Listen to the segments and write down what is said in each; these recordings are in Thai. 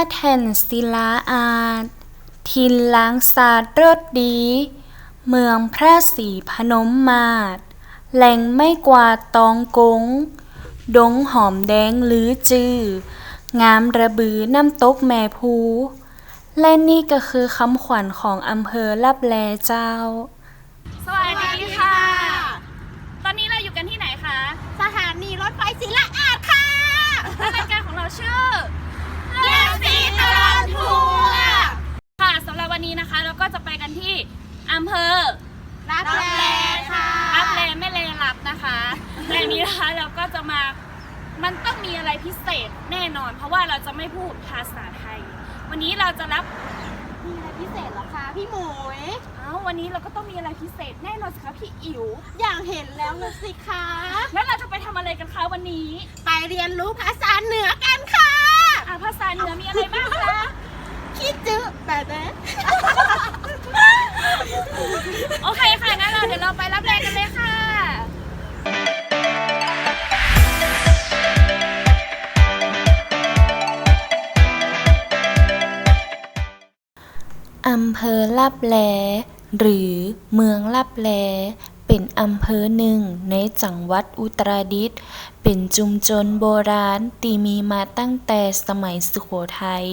งามพระแท่นศิลาอาจทินล้างสาดรสดี เมืองพระศรีพนมมาศแหล่งไม่กวาดตองกง ดงหอมแดงหรือจืองามระบือน้ำตกแม่ภูและนี่ก็คือคำขวัญของอำเภอลับแลเจ้า สวัสดีค่ะ ตอนนี้เราอยู่กันที่ไหนคะ สถานีรถไฟศิลาอาจค่ะและรายการของเราชื่อเยี่ยม ซีตลอดทัวร์ค่ะสำหรับวันนี้นะคะ เราก็จะไปกันที่อำเภอรับแลค่ะรับแลไม่เลรับนะคะในนี้นะคะเราก็จะมามันต้องมีอะไรพิเศษแน่นอน เพราะว่าเราจะไม่พูดภาษาไทย วันนี้เราจะรับมีอะไรพิเศษเหรอคะพี่หมวยเอ้าวันนี้เราก็ต้องมีอะไรพิเศษแน่นอนสิคะพี่อิ๋วอยากเห็นแล้วนะสิคะแล้วเราจะไปทำอะไรกันคะวันนี้ ไปเรียนรู้ภาษาเหนือกันค่ะ อ่าภาษาเหนือมีอะไรบ้างคะคิดจื้อแบบนี้โอเคค่ะงั้นเราเดี๋ยวเราไปรับแรงกันเลยค่ะ อำเภอลับแล หรือเมืองลับแล เป็นอำเภอหนึ่งในจังหวัดอุตรดิตถ์ เป็นชุมชนโบราณที่มีมาตั้งแต่สมัยสุโขทัย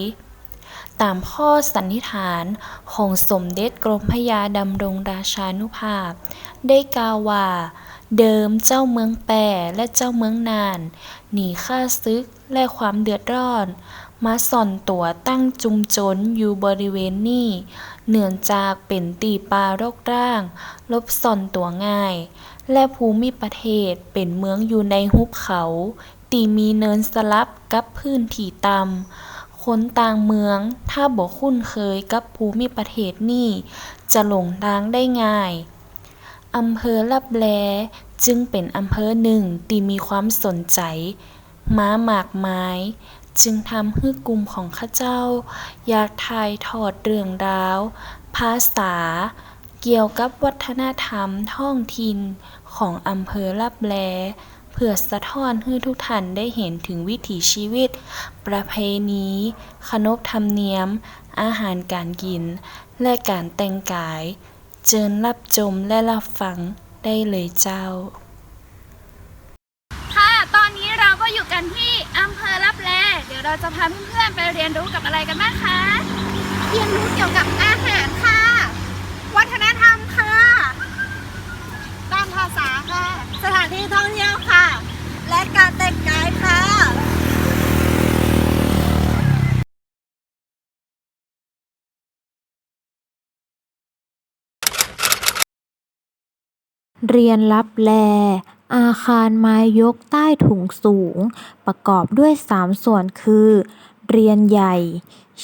ตามข้อสันนิษฐานของสมเด็จกรมพระยาดำรงราชานุภาพ ได้กล่าวว่า เดิมเจ้าเมืองแปรและเจ้าเมืองนาน หนีข้าศึกและความเดือดร้อน มาส่อนตัวตั้งจุมจนอยู่บริเวณนี้ เนื่องจากเป็นตีปลารกร่าง ลบซ่อนตัวง่าย และภูมิประเทศเป็นเมืองอยู่ในหุบเขา ตีมีเนินสลับกับพื้นที่ต่ำ คนต่างเมืองถ้าบ่คุ้นเคยกับภูมิประเทศนี่จะหลงทางได้ง่ายอำเภอลับแลจึงเป็นอำเภอหนึ่งที่มีความสนใจ ม้ามากมาย จึงทำให้กลุ่มของข้าเจ้า อยากถ่ายทอดเรื่องราว ภาษา เกี่ยวกับวัฒนธรรมท้องถิ่นของอำเภอลับแลเพื่อสะท้อนให้ทุกท่านได้เห็นถึงวิถีชีวิต ประเพณี ขนบธรรมเนียม อาหารการกิน และการแต่งกาย เจิญรับชมและรับฟังได้เลยเจ้า ค่ะ ตอนนี้เราก็อยู่กันที่อำเภอลับแล เราจะพาเพื่อนๆไปเรียนรู้กับอะไรกันบ้างคะ เรียนรู้เกี่ยวกับอาหารค่ะ วัฒนธรรมค่ะ ด้านภาษาค่ะ สถานที่ท่องเที่ยวค่ะ และการแต่งกายค่ะเรียนลับแล อาคารไม้ยกใต้ถุงสูง ประกอบด้วยสามส่วนคือ เรียนใหญ่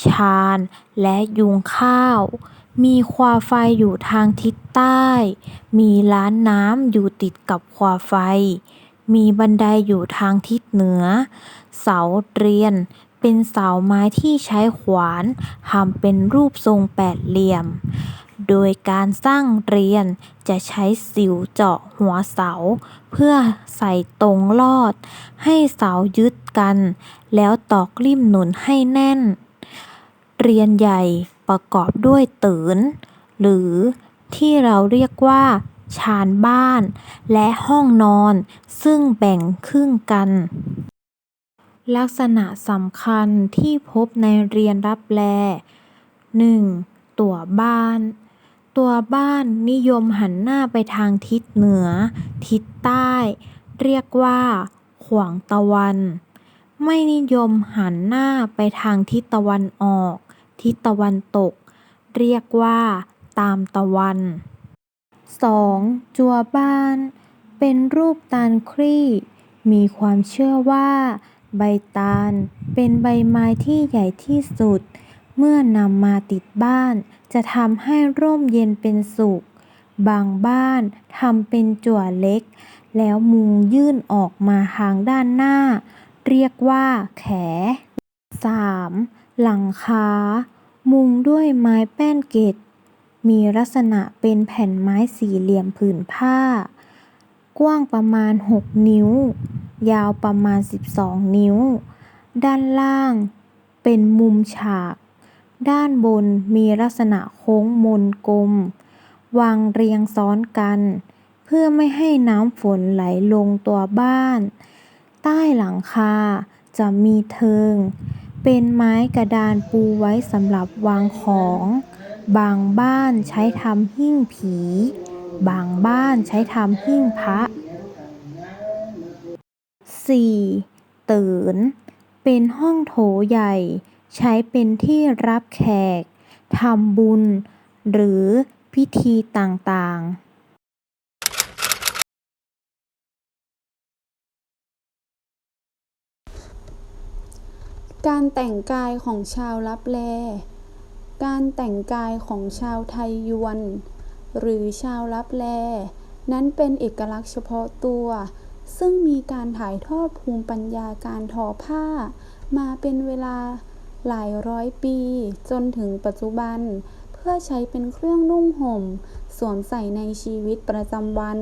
ชาน และยุงข้าว มีควาไฟอยู่ทางทิศใต้ มีร้านน้ำอยู่ติดกับควาไฟ มีบันไดอยู่ทางทิศเหนือ เสาเรียน เป็นเสาไม้ที่ใช้ขวานทำเป็นรูปทรงแปดเหลี่ยมโดยการสร้างเรียนจะใช้สิวเจาะหัวเสา เพื่อใส่ตรงลอด ให้เสายึดกัน แล้วตอกลิ่มหนุนให้แน่น เรียนใหญ่ประกอบด้วยเตืนหรือที่เราเรียกว่าชานบ้าน และห้องนอน ซึ่งแบ่งครึ่งกัน ลักษณะสำคัญที่พบในเรียนรับแล 1. ตัวบ้าน ตัวบ้านนิยมหันหน้าไปทางทิศเหนือ ทิศใต้ เรียกว่า ขวางตะวัน ไม่นิยมหันหน้าไปทางทิศตะวันออก ทิศตะวันตก เรียกว่า ตามตะวัน 2. จัวบ้าน เป็นรูปตาลครี่ มีความเชื่อว่า ใบตาลเป็นใบไม้ที่ใหญ่ที่สุด เมื่อนำมาติดบ้าน จะทำให้ร่มเย็นเป็นสุข บางบ้านทำเป็นจั่วเล็ก แล้วมุงยื่นออกมาทางด้านหน้า เรียกว่าแข 3. หลังคา มุงด้วยไม้แป้นเกตมีลักษณะเป็นแผ่นไม้สี่เหลี่ยมผืนผ้า กว้างประมาณ 6 นิ้ว ยาวประมาณ 12 นิ้ว ด้านล่างเป็นมุมฉาก ด้านบนมีลักษณะโค้งมนกลม วางเรียงซ้อนกัน เพื่อไม่ให้น้ำฝนไหลลงตัวบ้าน ใต้หลังคาจะมีเทิง เป็นไม้กระดานปูไว้สำหรับวางของ บางบ้านใช้ทำหิ้งผี บางบ้านใช้ทำหิ้งพระ 4. เตินเป็นห้องโถใหญ่ ใช้เป็นที่รับแขก ทำบุญ หรือพิธีต่างๆการแต่งกายของชาวลับแล การแต่งกายของชาวไทยยวน หรือชาวลับแล นั้นเป็นเอกลักษณ์เฉพาะตัว ซึ่งมีการถ่ายทอดภูมิปัญญาการทอผ้า มาเป็นเวลา หลายร้อยปี จนถึงปัจจุบัน เพื่อใช้เป็นเครื่องนุ่งห่ม สวมใส่ในชีวิตประจำวัน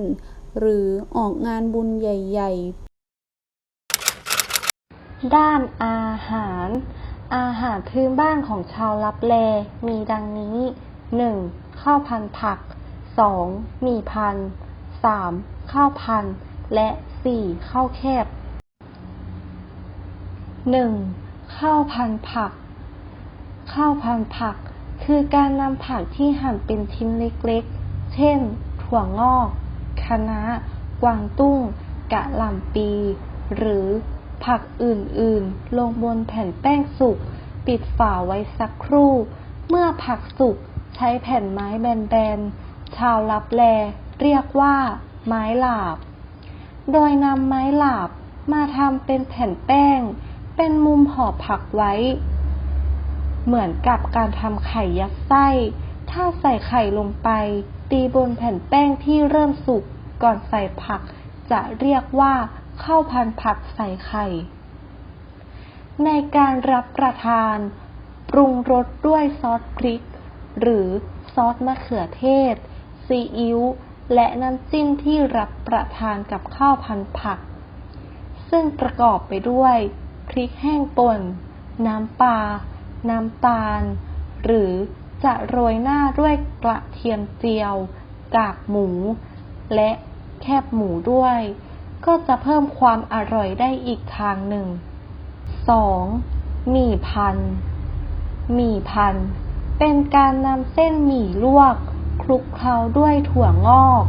หรือออกงานบุญใหญ่ ๆ ด้านอาหาร อาหารพื้นบ้านของชาวลับแลมีดังนี้ 1. ข้าวพันผัก 2. หมี่พัน 3. ข้าวพัน และ 4. ข้าวแคบ 1. ข้าวพันผัก ข้าวพันผัก คือการนำผักที่หั่นเป็นชิ้นเล็กๆ เช่น ถั่วงอกคะน้ากวางตุ้ง กะหล่ำปี หรือผักอื่นๆ ลงบนแผ่นแป้งสุก ปิดฝาไว้สักครู่ เมื่อผักสุกใช้แผ่นไม้แบนๆ ชาวลับแลเรียกว่า ไม้หลาบ โดยนำไม้หลาบมาทำเป็นแผ่นแป้ง เป็นมุมห่อผักไว้ เหมือนกับการทำไข่ยัดไส้ ถ้าใส่ไข่ลงไป ตีบนแผ่นแป้งที่เริ่มสุกก่อนใส่ผัก จะเรียกว่าข้าวพันผักใส่ไข่ ในการรับประทาน ปรุงรสด้วยซอสพริก หรือซอสมะเขือเทศ ซีอิ๊วและน้ำจิ้มที่รับประทานกับข้าวพันผัก ซึ่งประกอบไปด้วย พริกแห้งป่น น้ำปลา น้ำตาล หรือจะโรยหน้าด้วยกระเทียมเจียว กากหมู และแคบหมูด้วย ก็จะเพิ่มความอร่อยได้อีกทางหนึ่ง 2. หมี่พัน หมี่พัน เป็นการนำเส้นหมี่ลวก คลุกเคล้าด้วยถั่วงอก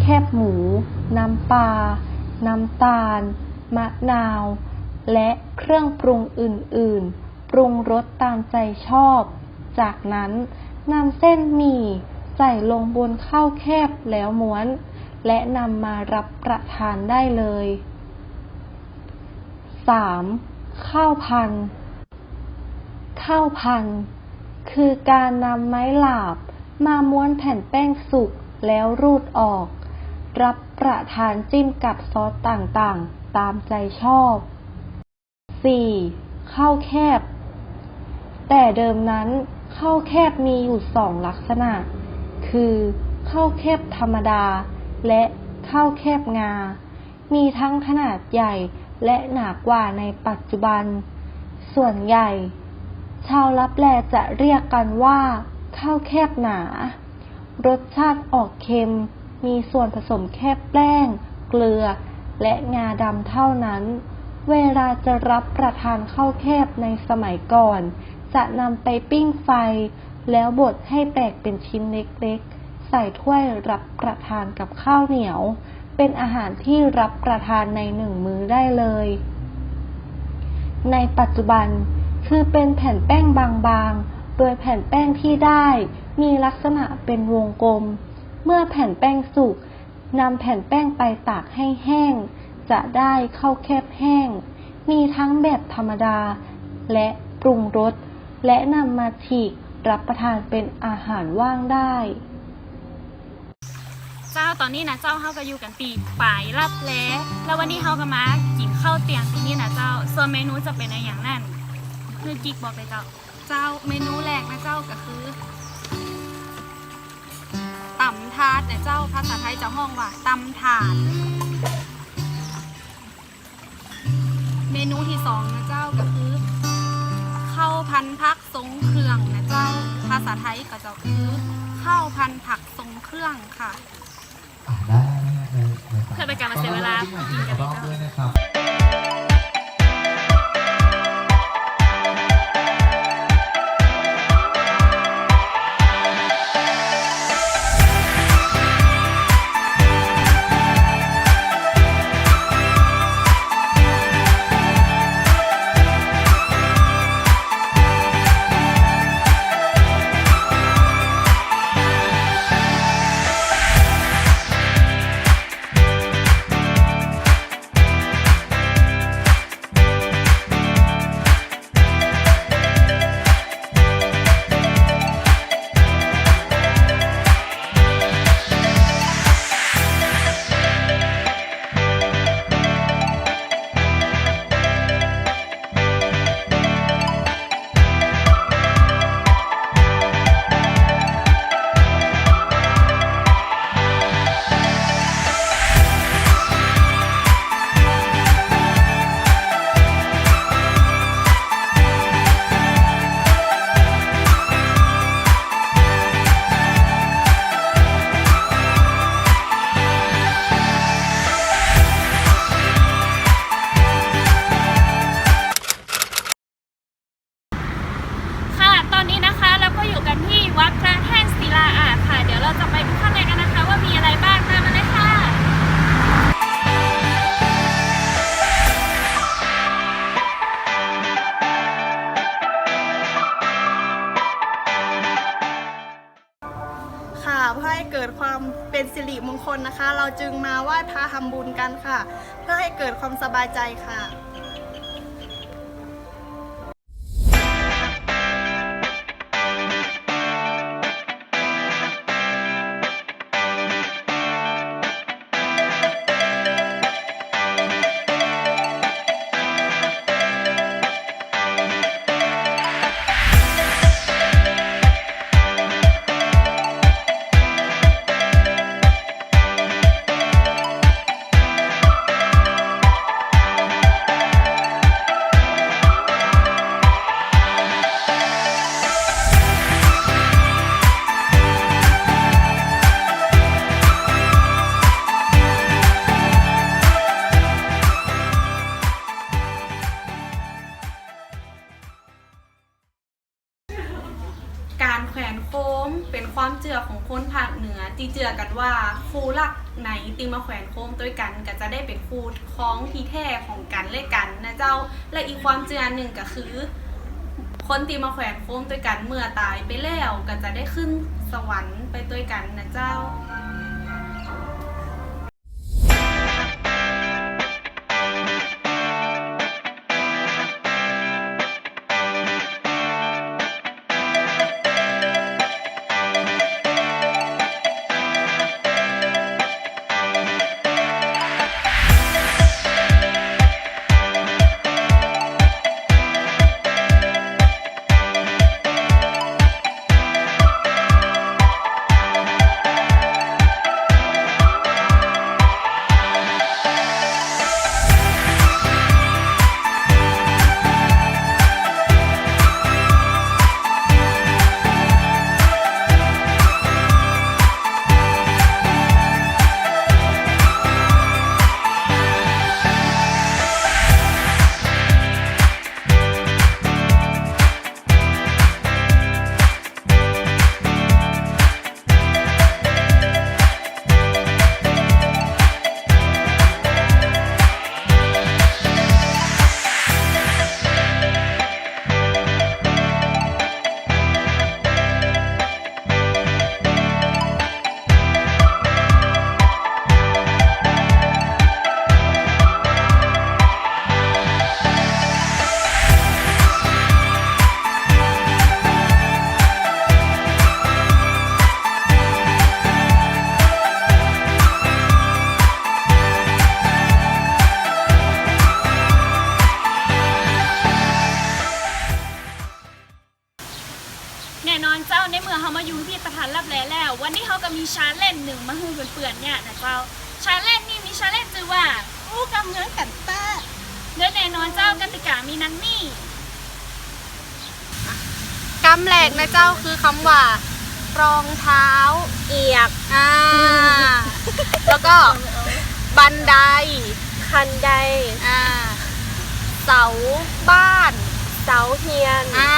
แคบหมู น้ำปลา น้ำตาล มะนาว และเครื่องปรุงอื่น ๆ ปรุงรสตามใจชอบ จากนั้นนำเส้นหมี่ใส่ลงบนข้าวแคบแล้วม้วน และนำมารับประทานได้เลย 3. ข้าวพัน ข้าวพัน คือการนำไม้หลาบมาม้วนแผ่นแป้งสุกแล้วรูดออก รับประทานจิ้มกับซอสต่างๆ ตามใจชอบ 4. ข้าวแคบ แต่เดิมนั้นข้าวแคบมีอยู่สองลักษณะ คือข้าวแคบธรรมดา และข้าวแคบงา มีทั้งขนาดใหญ่และหนากว่าในปัจจุบัน ส่วนใหญ่ ชาวลับแลจะเรียกกันว่า ข้าวแคบหนา รสชาติออกเค็ม มีส่วนผสมแค่แป้ง เกลือ และงาดำเท่านั้น เวลาจะรับประทานข้าวแคบในสมัยก่อน จะนำไปปิ้งไฟ แล้วบดให้แตกเป็นชิ้นเล็กๆ ใส่ถ้วยรับประทานกับข้าวเหนียว เป็นอาหารที่รับประทานในหนึ่งมื้อได้เลย ในปัจจุบันคือเป็นแผ่นแป้งบางๆ โดยแผ่นแป้งที่ได้มีลักษณะเป็นวงกลม เมื่อแผ่นแป้งสุกนำแผ่นแป้งไปตากให้แห้ง จะได้ข้าวแคบแห้ง มีทั้งแบบธรรมดา และปรุงรส และนำมาฉีกรับประทานเป็นอาหารว่างได้ เจ้าตอนนี้นะเจ้าเฮาก็อยู่กันปีปลายรับแล้แล้ววันนี้เฮาก็มากินข้าวเตียงที่นี่นะเจ้าส่วนเมนูจะเป็นอะไรอย่างนั้นคือกิ๊กบอกเลยเจ้า เจ้าเมนูแรกนะเจ้าก็คือตำถาดนะเจ้าภาษาไทยจะห้องว่าตำถาด เมนูที่สองนะเจ้าก็คือข้าวพันธุ์ผักทรงเครื่องนะเจ้าภาษาไทยก็จะคือข้าวพันธุ์ผักทรงเครื่องค่ะอ่าได้นะฮะในในสายเพื่อเป็นการมาเสียเวลาขอบคุณรอบด้วยนะครั เราจึงมาไหว้พระทำบุญกันค่ะ เพื่อให้เกิดความสบายใจค่ะ ไหนตีมาแขวนโคมด้วยกันก็จะได้เป็นคู่คล้องที่แท้ของกันและกันนะเจ้าและอีกความเจือหนึ่งก็คือ คนตีมาแขวนโคมด้วยกันเมื่อตายไปแล้วก็จะได้ขึ้นสวรรค์ไปด้วยกันนะเจ้า เตอร์เนื้อแน่นอนเจ้ากติกามีนั้นนี่อะรรมแรกนะเจ้าคือคำว่า รองเท้า เอียก อ่า แล้วก็บันได คันไดอ่า เสาบ้าน เสาเฮียน อ่า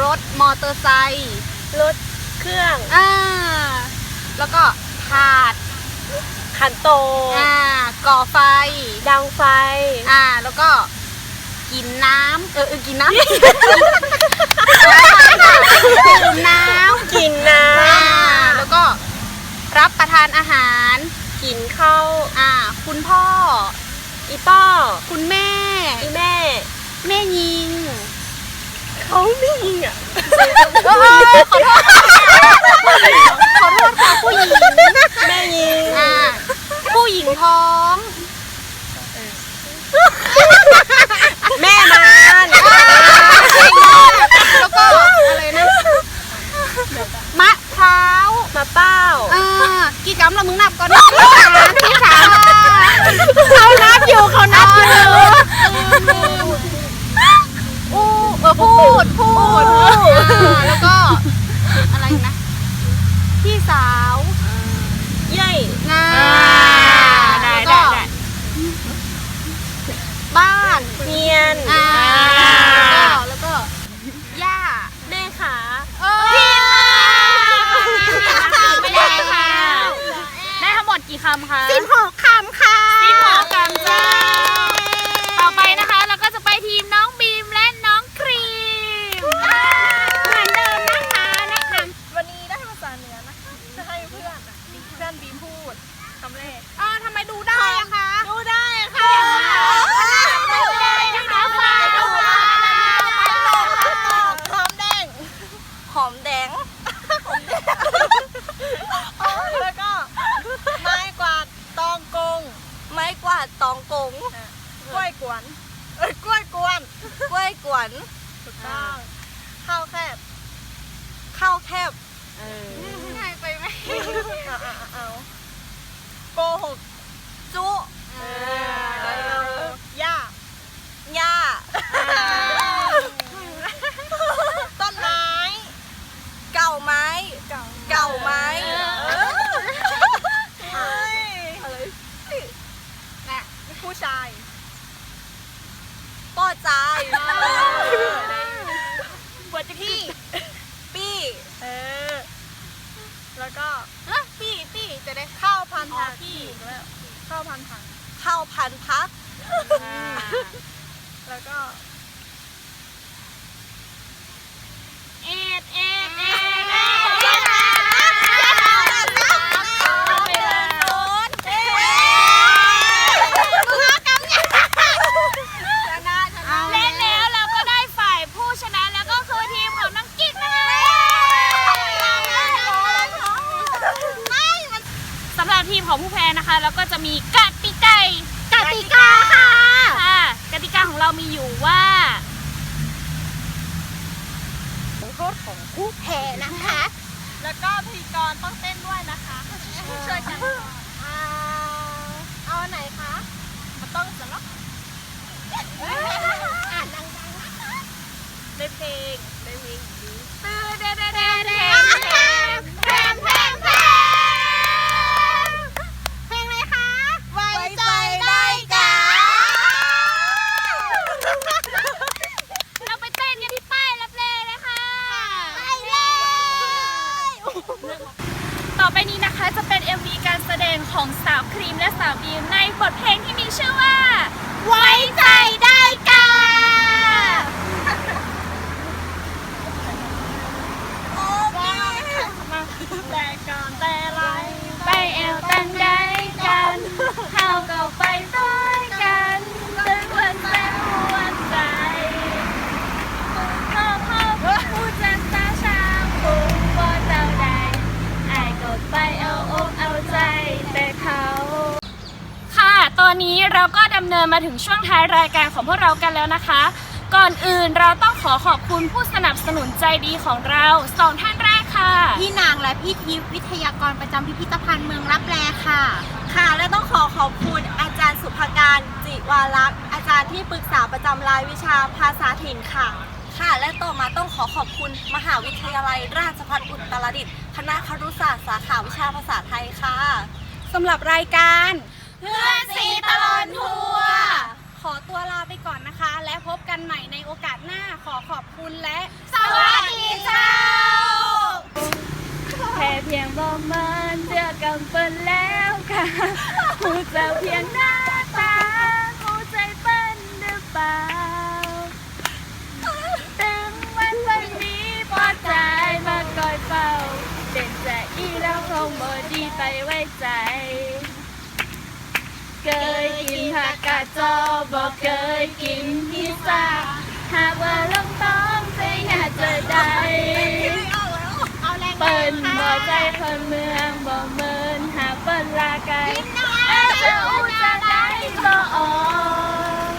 รถมอเตอร์ไซค์ รถเครื่อง อ่า แล้วก็ถาด ขันโตอ่าก่อไฟ ดังไฟ อ่า แล้วก็กินน้ำเออเออกินน้ำ ดื่มน้ำกินน้ำแล้วก็รับประทานอาหารกินข้าวอ่า คุณพ่อ อีป้อคุณแม่ อีแม่ แม่ยิง เขาไม่ยิงอะขอโทษขอโทษค่ะผู้หญิงแม่ยิงอ่าผู้หญิงท้องแม่มานแล้วก็อะไรนะมะพร้าวมะเป้าอ่ากี่กรัมละมึงนับก่อนนะที่สามเขานับอยู่เขานับอยู่อู้เออ พูดพูดอ่าแล้วก็อะไรนะพี่สาวเย่งาได้แล้วได้ก็ได้บ้านเนียนอ่าแล้วก็แล้วก็ย่าแม่ขาพี่ค่ะไม่ได้ค่ะ ได้ทั้งหมดกี่คำคะ สิบหก นะคะ แล้วก็จะมีกติกากติกาค่ะค่ะกติกาของเรามีอยู่ว่าโทษของผู้แพ้นะคะ แล้วก็พธี่กรต้องเต้นด้วยนะคะช่วยกันเอาเอาอันไหนคะมันต้องสำหรั อนนี้เราก็ดำเนินมาถึงช่วงท้ายรายการของพวกเรากันแล้วนะคะ ก่อนอื่นเราต้องขอขอบคุณผู้สนับสนุนใจดีของเราสองท่านแรกค่ะ พี่นางและพี่ทิพย์วิทยากรประจำพิพิธภัณฑ์เมืองรับแลค่ะ ค่ะ และต้องขอขอบคุณอาจารย์สุภการจิวาลักษ์ อาจารย์ที่ปรึกษาประจำรายวิชาภาษาถิ่นค่ะ ค่ะ และต่อมาต้องขอขอบคุณมหาวิทยาลัย ราชภัฏอุตรดิตถ์คณะครุศาสตร์สาขาวิชาภาษาไทยค่ะสำหรับรายการ เพื่อนสีตลอนทัวร์ขอตัวลาไปก่อนนะคะ และพบกันใหม่ในโอกาสหน้าขอขอบคุณและ สวัสดีเจ้า แค่เพียงบอกมันเจอกำเปิ้นแล้วค่ะหูจะเพียงหน้าตาหูใจเปิ้นหรือเปล่าตึงวันวันนี้พอใจมาก่อยเฝ้าเด่นใจอีแล้วคงบ่ดีไปไว้ใจ เคยกินผักกาดจอบอกเคยกินพิซซ่าหากว่าลงต้องใจอยากเจอใดเปิ้นบ่ใจคนเมืองบ่เมินหาเปิ้นลาไกอาจจะอู้จะได้บ่ออก